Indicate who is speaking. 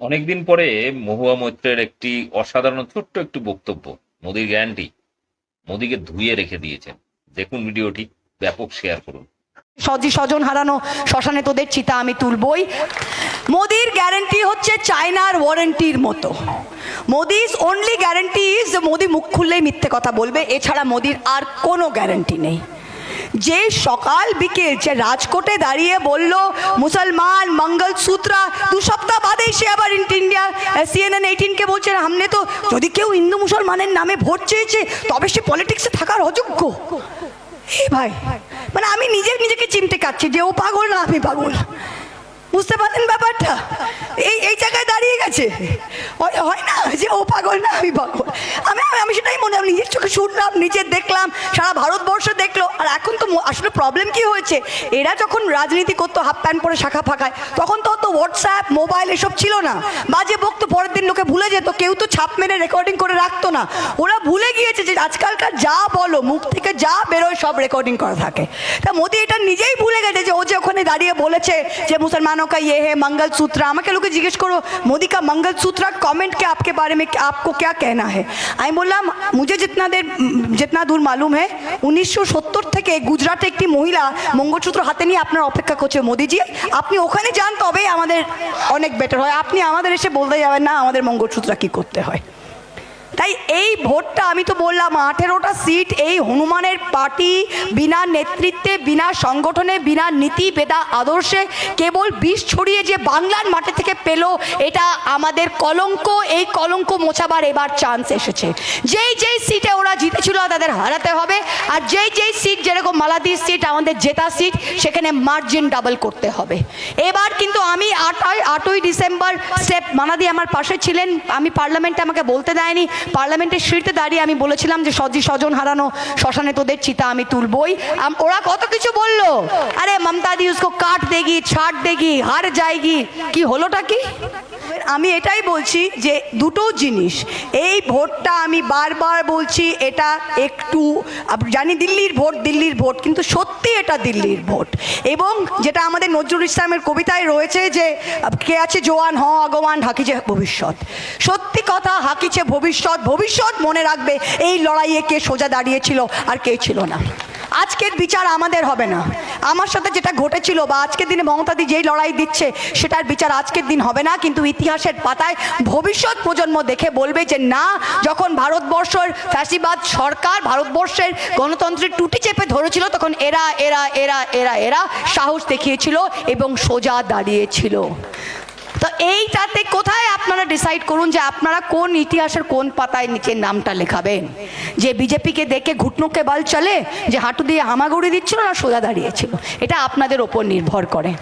Speaker 1: অনেকদিন পরে মহুয়া মৈত্রের একটি অসাধারণ ছোট্ট একটি বক্তব্য, মোদির গ্যারান্টি, মোদিকে ধুয়ে রেখে দিয়েছেন। দেখুন ভিডিওটি, ব্যাপক শেয়ার করুন।
Speaker 2: সজি স্বজন হারানো শ্মশানে তোদের চিতা আমি তুলবই। মোদির গ্যারেন্টি হচ্ছে চায়নার ওয়ারেন্টির মতো। Modi's only guarantee is Modi মুখ খুললেই মিথ্যে কথা বলবে, এছাড়া মোদির আর কোনো গ্যারেন্টি নেই। যে সকাল বিকেল যে রাজকোটে দাঁড়িয়ে বলল, মুসলমান মঙ্গল সূত্রা দু সপ্তাহ বাদেই সে আবার ইন্ডিয়া সিএনএন এইটিনকে বলছে হামনে তো যদি কেউ হিন্দু মুসলমানের নামে ভোট চেয়েছে, তবে সে পলিটিক্সে থাকার অযোগ্য। ভাই মানে আমি নিজে নিজেকে চিনতে কাচ্ছি যে ও পাগল না আমি পাগল। বুঝতে পারলেন ব্যাপারটা? এই এই জায়গায় দাঁড়িয়ে গেছে। হয়- হয় না যে ও পাগল না, আমি পাগল। আমি, আমি- সেটাই মনে, আমি নিজের চোখে শুনলাম, নিজে দেখলাম, সারা ভারতবর্ষ দেখল। আর এখন তো আসলে প্রবলেম কি হয়েছে? এরা যখন রাজনীতি করতো, হাফ প্যান্ট পরে শাখা ফাঁকায়, তখন তো অত হোয়াটসঅ্যাপ মোবাইল এসব ছিল না। বাজে বকতো পরের দিন লোকে ভুলে যেত, কেউ তো ছাপ মেরে রেকর্ডিং করে রাখতো না। ওরা ভুলে গিয়েছে যে আজকালকার যা বলো, মুখ থেকে যা বেরোয়, সব রেকর্ডিং করা থাকে। তা মোদি এটা নিজেই ভুলে গেছে যে ও যে ওখানে দাঁড়িয়ে বলেছে যে মুসলমানों का ये है मंगल सूत्र আমাকে লোকে জিজ্ঞেস করো मोदी का मंगल सूत्र कमेंट के आपके बारे में आपको क्या कहना है? আমি বললাম মুঝে जितना देर, जितना दूर मालूम है উনিশশো থেকে গুজরাটে একটি মহিলা মঙ্গলসূত্র হাতে নিয়ে আপনার অপেক্ষা করছে মোদিজি আপনি ওখানে যান তবেই আমাদের অনেক বেটার হয় আপনি আমাদের এসে বলতে যাবেন না আমাদের মঙ্গলসূত্র কী করতে হয় তাই এই ভোটটা আমি তো বললাম, আঠেরোটা সিট এই হনুমানের পার্টি বিনা নেতৃত্বে, বিনা সংগঠনে, বিনা নীতি বেদা আদর্শে কেবল বিষ ছড়িয়ে যে বাংলার মাটি থেকে পেল, এটা আমাদের কলঙ্ক। এই কলঙ্ক মোছাবার এবার চান্স এসেছে। যেই যেই সিটে ওরা জিতেছিল, তাদের হারাতে হবে। আর যেই যেই সিট, যেরকম মালাদির সিট, আমাদের জেতা সিট, সেখানে মার্জিন ডাবল করতে হবে। এবার কিন্তু আমি আটই আটই ডিসেম্বর, স্টেপ মানাদি আমার পাশে ছিলেন, আমি পার্লামেন্টে আমাকে বলতে দেয়নি। পার্লামেন্টের সিঁড়িতে দাঁড়িয়ে আমি বলেছিলাম যে সজি স্বজন হারানো শ্মশানে তোদের চিতা আমি তুলবই। ওরা কত কিছু বলল? আরে মমতা দি উসকো কাট দেগি, ছাট দেগি, হার যায়গি। কি হলোটা কি? আমি এটাই বলছি যে দুটো জিনিস। এই ভোটটা আমি বারবার বলছি, এটা একটু জানি দিল্লির ভোট দিল্লির ভোট, কিন্তু সত্যি এটা দিল্লির ভোট। এবং যেটা আমাদের নজরুল ইসলামের কবিতায় রয়েছে যে কে আছে জোয়ান, হ আগমান হাকিছে ভবিষ্যৎ। সত্যি কথা, হাকিছে ভবিষ্যৎ ভবিষ্যৎ মনে রাখবে এই লড়াইয়ে কে সোজা দাঁড়িয়েছিল আর কে ছিল না। আজকের বিচার আমাদের হবে না। আমার সাথে যেটা ঘটেছিল বা আজকের দিনে মমতাদি যেই লড়াই দিচ্ছে, সেটার বিচার আজকের দিন হবে না, কিন্তু ইতিহাসের পাতায় ভবিষ্যৎ প্রজন্ম দেখে বলবে যে না, যখন ভারতবর্ষের ফ্যাসিবাদ সরকার ভারতবর্ষের গণতন্ত্রের টুটি চেপে ধরেছিল, তখন এরা এরা এরা এরা এরা সাহস দেখিয়েছিল এবং সোজা দাঁড়িয়েছিল। এইটাতে কোথায় আপনারা ডিসাইড করুন যে আপনারা কোন ইতিহাসের কোন পাতায় নিচে নামটা লেখাবেন? যে বিজেপিকে দেখে ঘুটনোকে বাল চলে, যে হাঁটু দিয়ে হামাগুড়ি দিচ্ছিল না সোজা দাঁড়িয়েছিল? এটা আপনাদের ওপর নির্ভর করে।